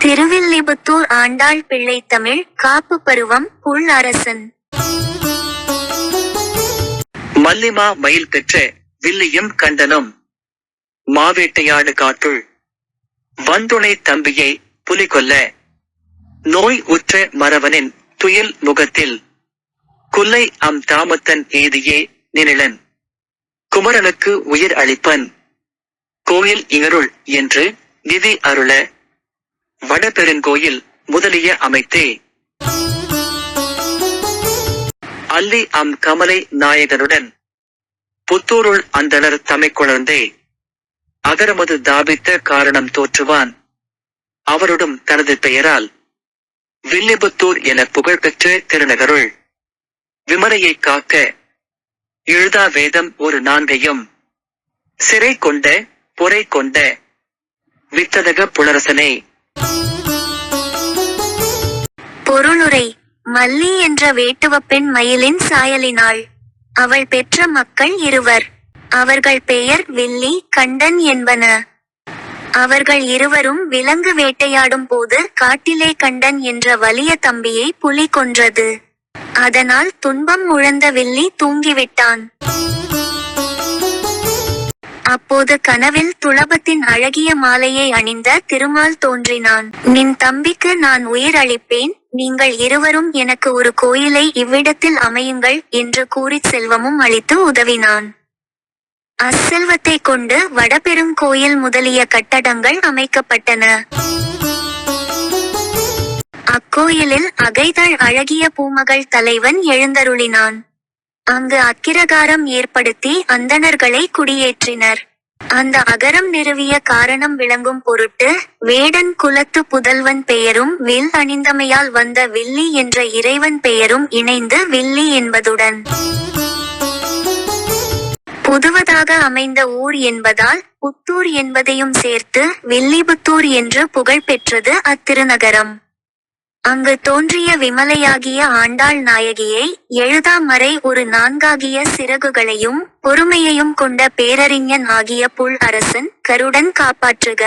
திருவில்லிபுத்தூர் ஆண்டாள் பிள்ளை தமிழ் காப்பு பருவம் புல் அரசன் மல்லிமா மயில் பெற்ற வில்லியும் கண்டனும். மாவேட்டையாடு காட்டுள். வந்துணை தம்பியை புலி கொல்ல நோய் உற்ற மறவனின் துயில் முகத்தில். குல்லை அம் தாமத்தன் ஏதியே நினிலன். குமரனுக்கு உயிர் அளிப்பன். கோயில் இகருள் என்று நிதி அருள வடபெருங்கோயில் முதலிய அமைத்தே. அல்லி அம் கமலை நாயகனுடன் புத்தூருள் அந்தனர் தமைக் குழந்தே அகரமது தாபித்த காரணம் தோற்றுவான். அவருடும் தனது பெயரால் வில்லிபுத்தூர் என புகழ்பெற்ற திருநகருள் விமலையை காக்க எழுதா வேதம் ஒரு நான்கையும் சிறை கொண்ட பொறை கொண்ட வித்ததக புலரசனே. மல்லி என்ற வேட்டுவ பெண் மயிலின் சாயலினாள். அவள் பெற்ற மக்கள் இருவர். அவர்கள் பெயர் வில்லி கண்டன் என்பன. அவர்கள் இருவரும் விலங்கு வேட்டையாடும் போது காட்டிலே கண்டன் என்ற வலிய தம்பியை புலி கொன்றது. அதனால் துன்பம் உழந்த வில்லி தூங்கிவிட்டான். அப்போது கனவில் துளபத்தின் அழகிய மாலையை அணிந்த திருமால் தோன்றினான். நின் தம்பிக்கு நான் உயிர் அளிப்பேன். நீங்கள் இருவரும் எனக்கு ஒரு கோயிலை இவ்விடத்தில் அமையுங்கள் என்று கூறிச் செல்வமும் அளித்து உதவினான். அச்செல்வத்தை கொண்டு வடபெரும் கோயில் முதலிய கட்டடங்கள் அமைக்கப்பட்டன. அக்கோயிலில் அகைதழ் அழகிய பூமகள் தலைவன் எழுந்தருளினான். அங்கு அக்கிரகாரம் ஏற்படுத்தி அந்தணர்களை குடியேற்றினர். அந்த அகரம் நிறுவிய காரணம் விளங்கும் பொருட்டு வேடன் குலத்து புதல்வன் பெயரும் வில் அணிந்தமையால் வந்த வில்லி என்ற இறைவன் பெயரும் இணைந்து வில்லி என்பதுடன். புதுவதாக அமைந்த ஊர் என்பதால் புத்தூர் என்பதையும் சேர்த்து வில்லிபுத்தூர் என்று புகழ் பெற்றது அத்திருநகரம். அங்கு தோன்றிய விமலையாகிய ஆண்டாள் நாயகியை எழுதாமறை ஒரு நான்காகிய சிறகுகளையும் பொறுமையையும் கொண்ட பேரறிஞன் ஆகிய புல் அரசன் கருடன் காப்பாற்றுக.